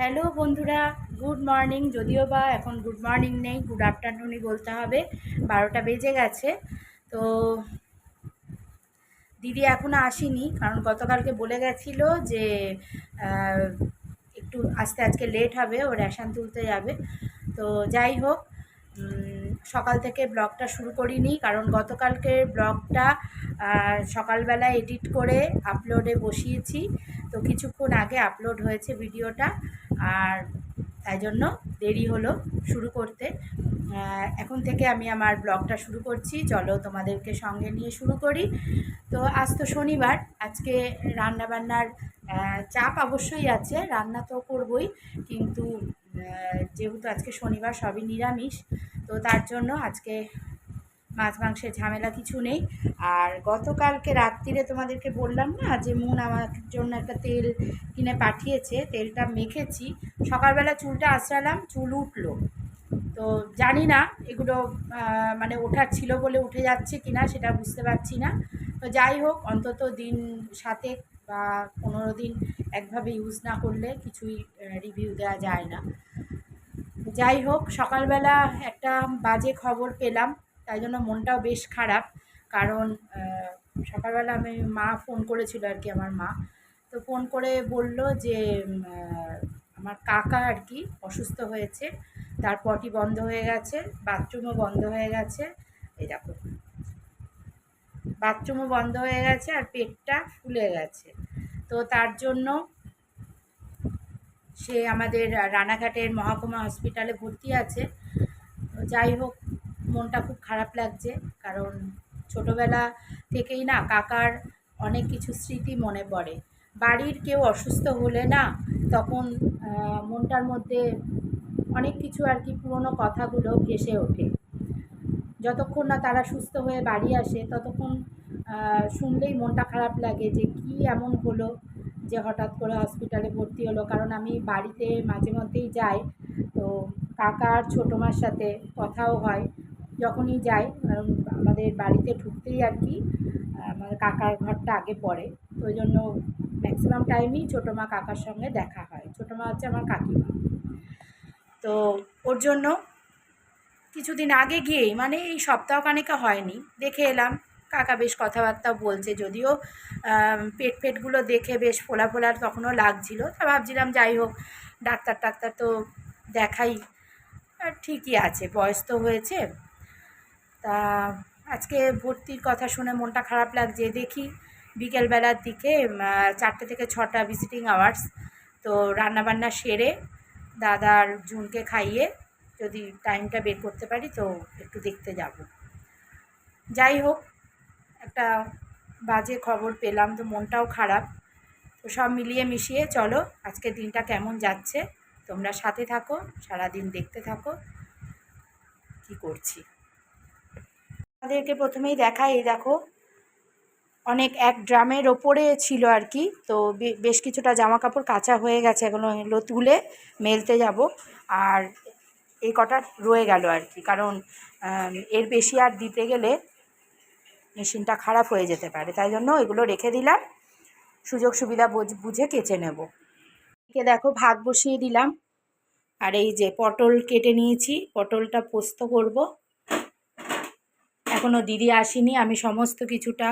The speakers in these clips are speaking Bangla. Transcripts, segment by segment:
হ্যালো বন্ধুরা, গুড মর্নিং। যদিও বা এখন গুড মর্নিং নেই, গুড আফটারনুনই বলতে হবে। বারোটা বেজে গেছে। তো দিদি এখনও আসেনি, কারণ গতকালকে বলে গেছিল যে একটু আসতে আজকে লেট হবে, ও রেশন তুলতে যাবে। তো যাই হোক সকাল থেকে ব্লগটা শুরু করিনি, কারণ গতকালকের ব্লগটা সকালবেলা এডিট করে আপলোডে বসিয়েছি। তো কিছুক্ষণ আগে আপলোড হয়েছে ভিডিওটা। আর তাই জন্য দেরি হলো শুরু করতে। এখন থেকে আমি আমার ব্লগটা শুরু করছি। চলো তোমাদেরকে সঙ্গে নিয়ে শুরু করি। তো আজ তো শনিবার, আজকে রান্নাবান্নার চাপ অবশ্যই আছে, রান্না তো করবই, কিন্তু যেহেতু আজকে শনিবার সবই নিরামিষ, তো তার জন্য আজকে মাছ মাংসের ঝামেলা কিছু নেই। আর গতকালকে রাত্রিরে তোমাদেরকে বললাম না যে মন আমার জন্য একটা তেল কিনে পাঠিয়েছে, তেলটা মেখেছি। সকালবেলা চুলটা আঁচড়ালাম, চুল উঠল। তো জানি না এগুলো মানে ওঠার ছিল বলে উঠে যাচ্ছে কি না সেটা বুঝতে পারছি না। তো যাই হোক, অন্তত দিন সাতে বা পনেরো দিন একভাবে ইউজ না করলে কিছুই রিভিউ দেওয়া যায় না। যাই হোক, সকালবেলা একটা বাজে খবর পেলাম। তাই জন্য মনটাও বেশ খারাপ। কারণ সকালবেলা আমি মা ফোন করেছিল আর কি আমার মা। তো ফোন করে বলল যে আমার কাকা আর কি অসুস্থ হয়েছে। তার পটি বন্ধ হয়ে গেছে, বাথরুমও বন্ধ হয়ে গেছে। এই দেখো। বাথরুমও বন্ধ হয়ে গেছে আর পেটটা ফুলে গেছে। তো তার জন্য সে আমাদের রানাঘাটের মহকুমা হসপিটালে ভর্তি আছে। যাই হোক মনটা খুব খারাপ লাগছে। কারণ ছোটোবেলা থেকেই না কাকার অনেক কিছু স্মৃতি মনে পড়ে। বাড়ির কেউ অসুস্থ হলে না তখন মনটার মধ্যে অনেক কিছু আর কি পুরনো কথাগুলো ভেসে ওঠে। যতক্ষণ না তারা সুস্থ হয়ে বাড়ি আসে, ততক্ষণ শুনলেই মনটা খারাপ লাগে যে কি এমন হলো যে হঠাৎ করে হসপিটালে ভর্তি হলো। কারণ আমি বাড়িতে মাঝে মধ্যেই যাই, তো কাকার ছোটো মার সাথে কথাও হয়। যখনই যাই কারণ আমাদের বাড়িতে ঢুকতেই আর কি আহ, আমাদের কাকার ঘরটা আগে পড়ে। তো ওই জন্য ম্যাক্সিমাম টাইমই ছোটো মা কাকার সঙ্গে দেখা হয়। ছোটো মা হচ্ছে আমার কাকিমা। তো ওর জন্য কিছুদিন আগে গিয়েই মানে এই সপ্তাহখানেকা হয়নি দেখে এলাম। কাকা বেশ কথাবার্তা বলছে যদিও পেট ফেটগুলো দেখে বেশ ফোলা ফোলার তখনও লাগছিল। তা ভাবছিলাম যাই হোক ডাক্তার টাক্তার তো দেখাই। ঠিকই আছে বয়স তো হয়েছে। তা আজকে ভর্তির কথা শুনে মনটা খারাপ লাগছে। দেখি বিকেলবেলার দিকে চারটে থেকে ছটা ভিজিটিং আওয়ার্স তো রান্নাবান্না সেরে দাদার জুনকে খাইয়ে যদি টাইমটা বের করতে পারি তো একটু দেখতে যাব। যাই হোক, একটা বাজে খবর পেলাম তো মনটাও খারাপ। তো সব মিলিয়ে মিশিয়ে চলো, আজকের দিনটা কেমন যাচ্ছে? তোমরা সাথে থাকো, সারাদিন দেখতে থাকো। কি করছি? আমাদেরকে প্রথমেই দেখাই, এই দেখো। অনেক এক ড্রামের ওপরে ছিল আর কি, তো বেশ কিছুটা জামা কাপড় কাঁচা হয়ে গেছে এগুলো এগুলো তুলে মেলতে যাব। আর এই কটা রয়ে গেল আর কি, কারণ এর বেশি আর দিতে গেলে মেশিনটা খারাপ হয়ে যেতে পারে। তাই জন্য এগুলো রেখে দিলাম। সুযোগ সুবিধা বুঝ- কেচে নেব। এদিকে দেখো ভাত বসিয়ে দিলাম। আর এই যে পটল কেটে নিয়েছি, পটলটা পোস্ত করব। এখনও দিদি আসেনি। আমি সমস্ত কিছুটা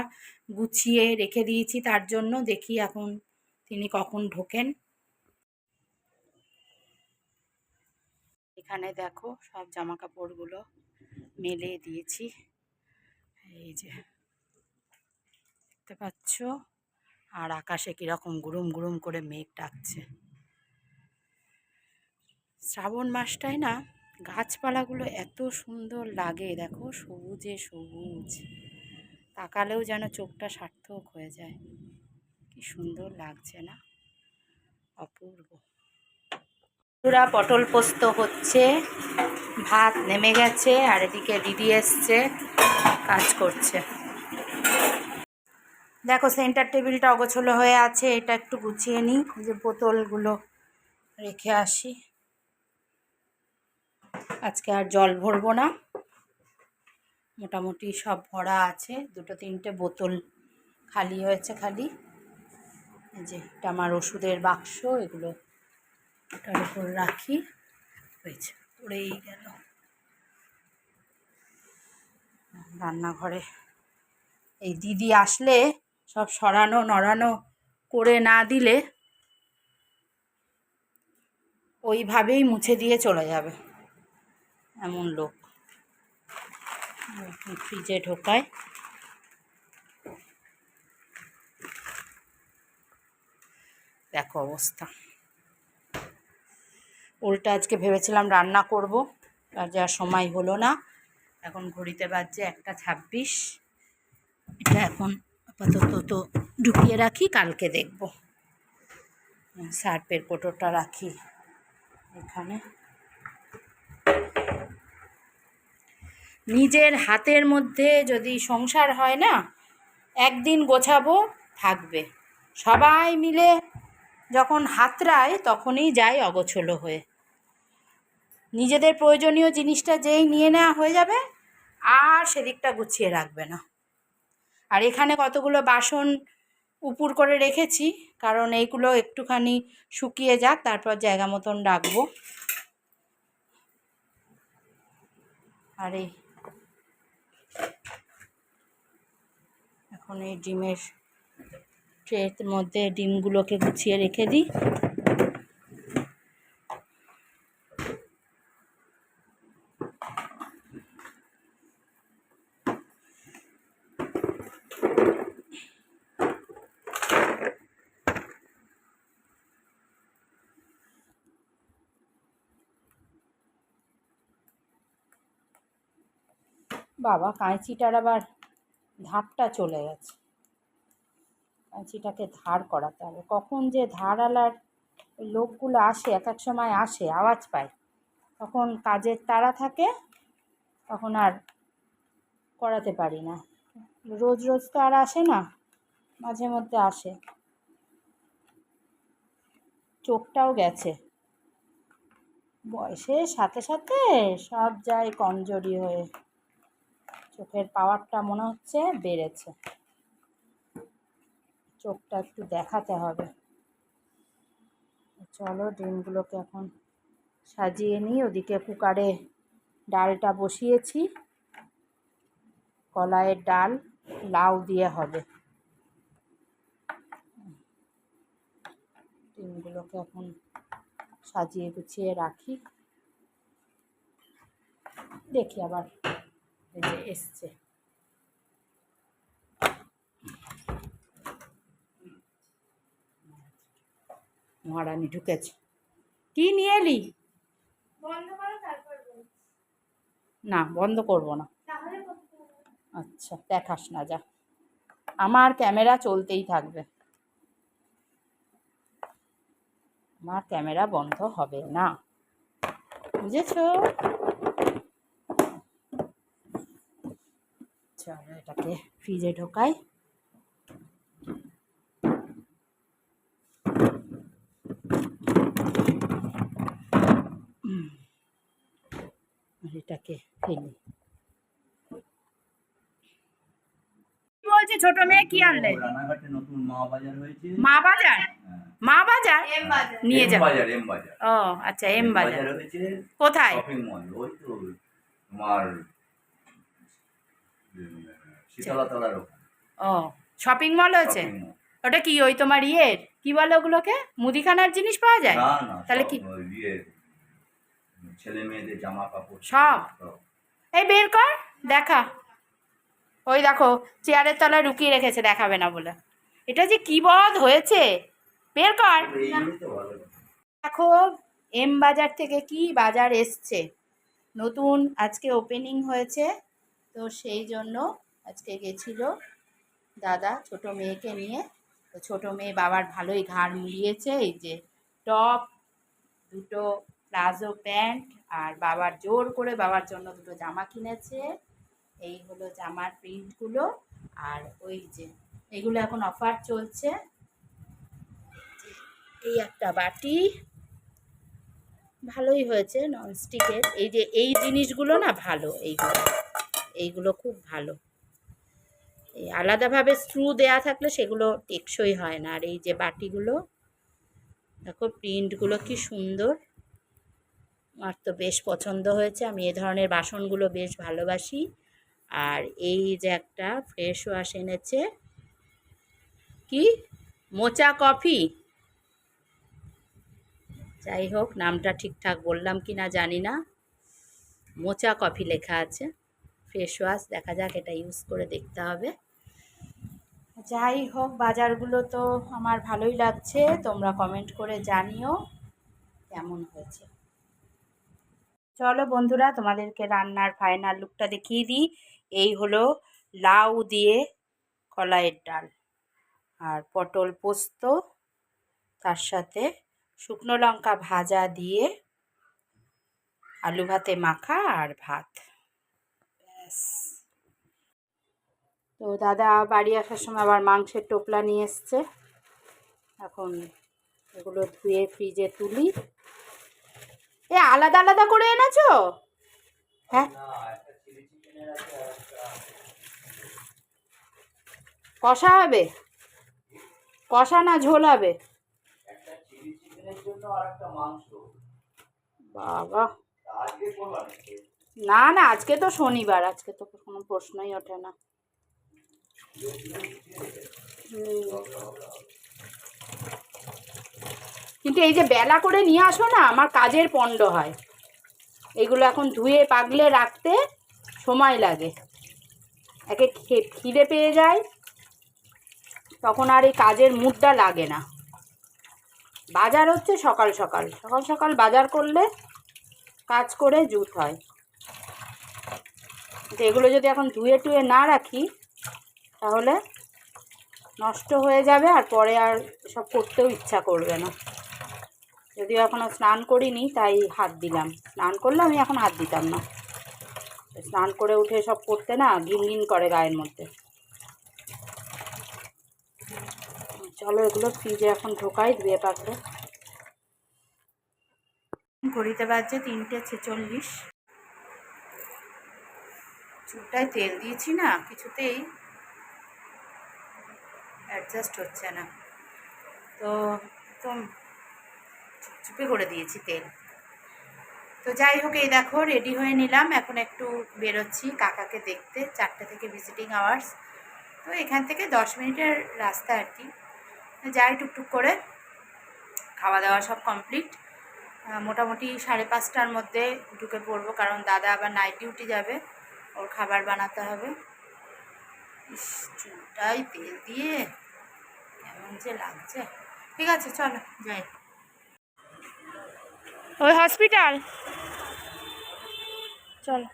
গুছিয়ে রেখে দিয়েছি, তার জন্য দেখি এখন তিনি কখন ঢোকেন। এখানে দেখো সব জামা কাপড়গুলো মেলে দিয়েছি। এই যে দেখতে পাচ্ছ? আর আকাশে কীরকম গুরুম গুরুম করে মেঘ ডাকছে। শ্রাবণ মাসটায় না গাছপালাগুলো এত সুন্দর লাগে, দেখো সবুজে সবুজ। তাকালেও যেন চোখটা সার্থক হয়ে যায়। কি সুন্দর লাগছে না? অপূর্ব। পুরা পটল পোস্ত হচ্ছে, ভাত নেমে গেছে, আর এদিকে দিদি এসছে, কাজ করছে। দেখো, সেন্টার টেবিলটা অগোছলো হয়ে আছে, এটা একটু গুছিয়ে নিই যে বোতলগুলো রেখে আসি। আজকে আর জল ভরবো না। মোটামুটি সব ভরা আছে। দুটো তিনটে বোতল খালি হয়েছে খালি। যে এটা আমার ওষুধের বাক্স, এগুলো ওটার উপর রাখি। হয়েছে, পড়েই গেল। রান্নাঘরে এই দিদি আসলে সব সরানো নড়ানো করে না দিলে ওইভাবেই মুছে দিয়ে চলে যাবে। এমন লোক। ফ্রিজে ঢোকায়। দেখো অবস্থা। উল্টা আজকে ভেবেছিলাম রান্না করব, আর যা সময় হলো না। এখন ঘড়িতে বাজছে একটা ছাব্বিশ। এটা এখন আপাতত তো ঢুকিয়ে রাখি, কালকে দেখব। সার্পের কোটোটা রাখি এখানে। নিজের হাতের মধ্যে যদি সংসার হয় না, একদিন গোছাবো, থাকবে। সবাই মিলে যখন হাতড়ায়, তখনই যায় অগোছলো হয়ে। নিজেদের প্রয়োজনীয় জিনিসটা যেই নিয়ে নেওয়া হয়ে যাবে, আর সেদিকটা গুছিয়ে রাখবে না। আর এখানে কতগুলো বাসন উপুর করে রেখেছি, কারণ এইগুলো একটুখানি শুকিয়ে যাক, তারপর জায়গা মতন রাখব। আর এখন এই ডিমের ট্রেট মধ্যে ডিমগুলোকে গুছিয়ে রেখে দিই। বাবা, কাঁচিটার আবার ধারটা চলে গেছে। কাঁচিটাকে ধার করাতে হবে। কখন যে ধারওয়ালার ওই লোকগুলো আসে, এক এক সময় আসে, আওয়াজ পায়। তখন কাজের তাড়া থাকে, তখন আর করাতে পারি না। রোজ রোজ তো আর আসে না, মাঝে মধ্যে আসে। চোখটাও গেছে। বয়সের সাথে সাথে সব যায় কমজোরি হয়ে। চোখের পাওয়ারটা মনে হচ্ছে বেড়েছে। চোখটা একটু দেখাতে হবে। চলো ডিমগুলোকে এখন সাজিয়ে নিই। ওদিকে কুকারে ডালটা বসিয়েছি। কলাইয়ের ডাল লাউ দিয়ে হবে। ডিমগুলোকে এখন সাজিয়ে গুছিয়ে রাখি। দেখি আবার এই যে এসছে। মহারানী ঢুকেছে। কি নিয়ে এলি। না বন্ধ করব না। আচ্ছা দেখাস না যা। আমার ক্যামেরা চলতেই থাকবে। আমার ক্যামেরা বন্ধ হবে না। বুঝেছ? চলো এটাকে ফ্রিজে ঢোকাই। এটাকে ফেলি। ছোট মেয়ে? কি আনলে? রানাঘাটে নতুন মা বাজার হয়েছে। মা বাজার? হ্যাঁ। মা বাজার? নিয়ে এম বাজার এম বাজার। ও আচ্ছা এম বাজার। হয়েছে কোথায়? শপিং মল ওই তো তোমার উম, ও শপিং মল হয়েছে? ওটা কি ওই তোমার ইয়ের? কি বলে ওগুলোকে? মুদিখানার জিনিস পাওয়া যায়? তাহলে কি? ইয়ে ছেলে মেয়েদের জামা কাপড়। সব? এই বের কর দেখা। ওই দেখো চেয়ারের তলায় লুকিয়ে রেখেছে দেখাবে না বলে। এটা যে কি বদ হয়েছে? বের কর। দেখো এম বাজার থেকে কি বাজার এসছে? নতুন আজকে ওপেনিং হয়েছে তো সেই জন্য আজকে গেছিল দাদা ছোট মেয়েকে নিয়ে। তো ছোট মেয়ে বাবার ভালোই ঘাড় মুড়িয়েছে, এই যে টপ, দুটো প্লাজো প্যান্ট আর বাবার জোর করে বাবার জন্য দুটো জামা কিনেছে। এই হলো জামার প্রিন্টগুলো আর ওই যে এগুলো এখন অফার চলছে। এই একটা বাটি। ভালোই হয়েছে ননস্টিকের। এই যে এই জিনিসগুলো না ভালো, এইগুলো। এইগুলো খুব ভালো। আলাদাভাবে স্ক্রু দেয়া থাকলে সেগুলো টেকসই হয় না। আর এই যে বাটিগুলো, দেখো প্রিন্টগুলো কি সুন্দর। আমার তো বেশ পছন্দ হয়েছে। আমি এ ধরনের বাসনগুলো বেশ ভালোবাসি। আর এই যে একটা ফ্রেশ ওয়াশ এনেছে, কি? মোচা কফি? যাই হোক, নামটা ঠিকঠাক বললাম কি না জানি না। মোচা কফি লেখা আছে। ফেস ওয়াশ দেখা যাক এটা ইউজ করে দেখতে হবে। যাই হোক, বাজারগুলো তো আমার ভালোই লাগছে। তোমরা কমেন্ট করে জানিও কেমন হয়েছে। চলো বন্ধুরা, তোমাদেরকে রান্নার ফাইনাল লুকটা দেখিয়ে দিই। এই হলো লাউ দিয়ে কলাইয়ের ডাল আর পটল পোস্ত, তার সাথে শুকনো লঙ্কা ভাজা দিয়ে আলু ভাতে মাখা আর ভাত। ব্যাস। তো দাদা বাড়ি আসার সময় আবার মাংসের টোপলা নিয়ে এসছে। এখন এগুলো ধুয়ে ফ্রিজে তুলি। এ, আলাদা আলাদা করে এনেছো? হ্যাঁ। কষা হবে? কষা না ঝোল হবে? বাবা। না না, আজকে তো শনিবার, আজকে তো কোনো প্রশ্নই ওঠে না। কিন্তু এই যে বেলা করে নিয়ে আসো না, আমার কাজের পণ্ড হয়। এগুলো এখন ধুয়ে পাগলে রাখতে সময় লাগে। একে খিদে পেয়ে যায়, তখন আর এই কাজের মুডটা লাগে না। বাজার হচ্ছে সকাল সকাল। সকাল সকাল বাজার করলে কাজ করে জুত হয়। এগুলো যদি এখন ধুয়ে টুয়ে না রাখি তাহলে নষ্ট হয়ে যাবে আর পরে আর সব করতেও ইচ্ছা করবে না। যদিও এখনও স্নান করিনি, তাই হাত দিলাম। স্নান করলে আমি এখন হাত দিতাম না। স্নান করে উঠে সব করতে না ঘিন ঘিন করে গায়ের মধ্যে। চলো এগুলো ফ্রিজে এখন ঢোকাই, ধুয়ে পাকলে ঘড়িতে বাজছে তিনটে ছেচল্লিশ। চুলটায় তেল দিয়েছি না, কিছুতেই অ্যাডজাস্ট হচ্ছে না। তো একদম চুপে করে দিয়েছি তেল। তো যাই হোক, এই দেখো রেডি হয়ে নিলাম। এখন একটু বেরোচ্ছি কাকাকে দেখতে, চারটে থেকে ভিজিটিং আওয়ার্স তো এখান থেকে দশ মিনিটের রাস্তা আর কি। যাই টুকটুক করে খাওয়া দাওয়া সব কমপ্লিট মোটামুটি সাড়ে পাঁচটার মধ্যে ঢুকে পড়ব, কারণ দাদা আবার নাইট ডিউটি যাবে। ওর খাবার বানাতে হবে। চুলটাই তেল দিয়ে কেমন যে লাগছে। ঠিক আছে, চলো, যাই। ওই হসপিটাল? চলো।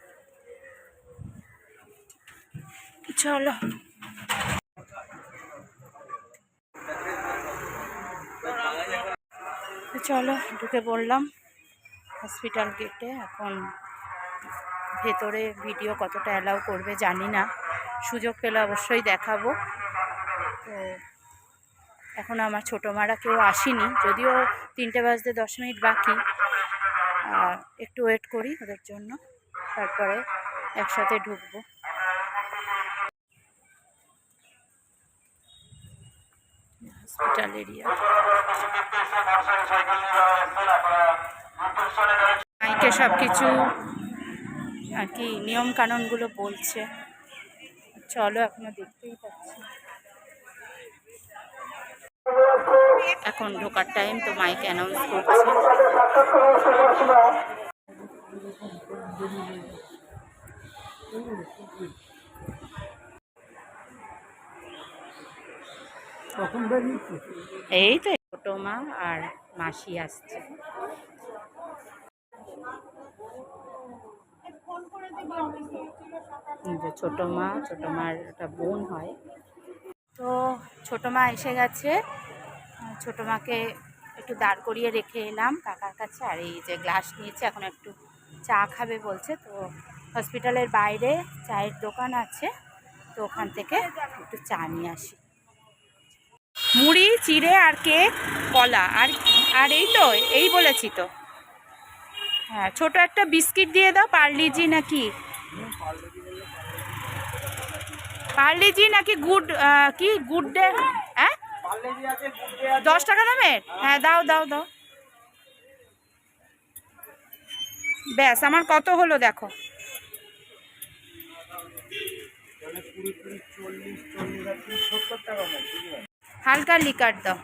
চলো। চলো, ঢুকে পড়লাম হসপিটাল গেটে। এখন ভেতরে ভিডিও কতটা অ্যালাউ করবে জানি না। সুযোগ পেলে অবশ্যই দেখাবো। তো এখন আমার ছোটো মারা কেউ আসেনি, যদিও তিনটে বাজতে দশ মিনিট বাকি। একটু ওয়েট করি ওদের জন্য, তারপরে একসাথে ঢুকবো। হসপিটাল এরিয়া সব কিছু আর কি নিয়ম কানুনগুলো বলছে। চলো, এখনও দেখতেই পাচ্ছি। এখন ঢোকার টাইম তো মাইক অ্যানাউন্স করছে। এই তো, ছোটো মা আর মাসি আসছে। যে ছোটো মা, ছোটো মার একটা বোন হয়। তো ছোটো মা এসে গেছে। ছোটো মাকে একটু দাঁড় করিয়ে রেখে এলাম কাকার কাছে। আর এই যে গ্লাস নিয়েছে, এখন একটু চা খাবে বলছে। তো হসপিটালের বাইরে চায়ের দোকান আছে, তো ওখান থেকে একটু চা নিয়ে আসি। মুড়ি, চিড়ে আর কেক, কলা। আর আর এই তো, এই বলেছি তো। হ্যাঁ ছোট একটা বিস্কিট দিয়ে দাও, পার্লিজি নাকি? পার্লিজি নাকি গুড কি, গুড ডে হ্যাঁ? দশ টাকা দামের? হ্যাঁ দাও দাও দাও। ব্যাস, আমার কত হলো দেখো। হালকা লিকার দাও।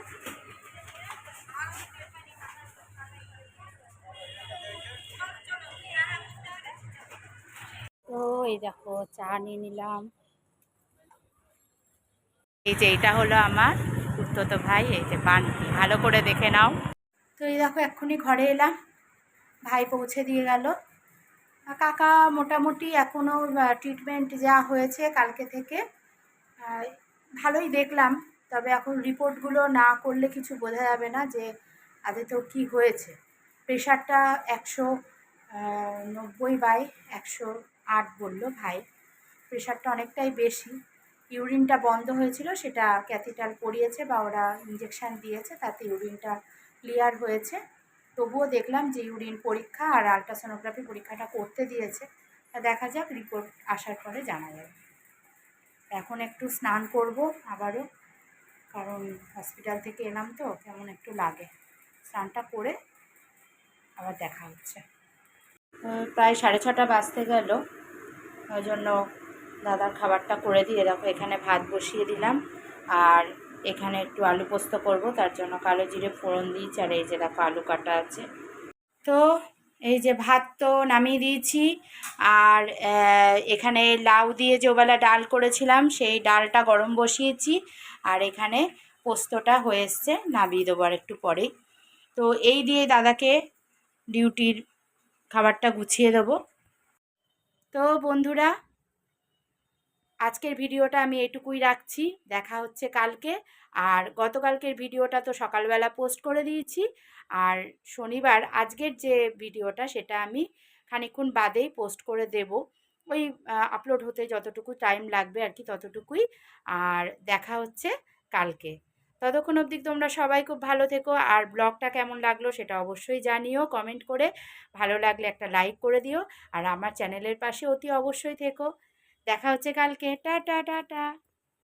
এই দেখো চা নিয়ে নিলাম। এই যে এটা হলো আমার কুর্ততো ভাই এই যে বানটি। ভালো করে দেখে নাও। তো এই দেখো এক্ষুনি ঘরে এলাম। ভাই পৌঁছে দিয়ে গেল। কাকা মোটামুটি এখনও ট্রিটমেন্ট যা হয়েছে কালকে থেকে ভালোই দেখলাম। তবে এখন রিপোর্টগুলো না করলে কিছু বোঝা যাবে না যে আদতেও কী হয়েছে। প্রেশারটা একশো নব্বই বাই একশো আট বলল, ভাই প্রেশারটা অনেকটাই বেশি। ইউরিনটা বন্ধ হয়েছিল, সেটা ক্যাথিটার পরিয়েছে বা ওরা ইঞ্জেকশান দিয়েছে, তাতে ইউরিনটা ক্লিয়ার হয়েছে। তবুও দেখলাম যে ইউরিন পরীক্ষা আর আলট্রাসোনোগ্রাফি পরীক্ষাটা করতে দিয়েছে। তা দেখা যাক রিপোর্ট আসার পরে জানা যাবে। এখন একটু স্নান করব আবারও, কারণ হসপিটাল থেকে এলাম তো, কেমন একটু লাগে। স্নানটা করে আবার দেখা হচ্ছে। প্রায় সাড়ে ছটা বাজতে গেল। ওই জন্য দাদার খাবারটা করে দিয়ে দেখো, এখানে ভাত বসিয়ে দিলাম। আর এখানে একটু আলু পোস্ত করব, তার জন্য কালো জিরে ফোড়ন দিয়েছি, আর এই যে দেখো আলু কাটা আছে। তো এই যে ভাত তো নামিয়ে দিয়েছি, আর এখানে লাউ দিয়ে যেবেলা ডাল করেছিলাম, সেই ডালটা গরম বসিয়েছি, আর এখানে পোস্তটা হয়ে এসছে, নামিয়ে দেবো আর একটু পরেই। তো এই দিয়ে দাদাকে ডিউটির খাবারটা গুছিয়ে দেবো। তো বন্ধুরা, আজকের ভিডিওটা আমি এটুকুই রাখছি। দেখা হচ্ছে কালকে। আর গতকালকের ভিডিওটা তো সকালবেলা পোস্ট করে দিয়েছি। আর শনিবার আজকের যে ভিডিওটা, সেটা আমি খানিকক্ষণ বাদেই পোস্ট করে দেব। ওই আপলোড হতে যতটুকু টাইম লাগবে আর কি ততটুকুই। আর দেখা হচ্ছে কালকে। ততক্ষণ অবধি তোমরা সবাই খুব ভালো থেকো। আর ব্লগটা কেমন লাগল সেটা অবশ্যই জানিও কমেন্ট করে। ভালো লাগলে একটা লাইক করে দিও। আর আমার চ্যানেলের পাশে অতি অবশ্যই থেকো। দেখা হচ্ছে কালকে। টা টা টা টা।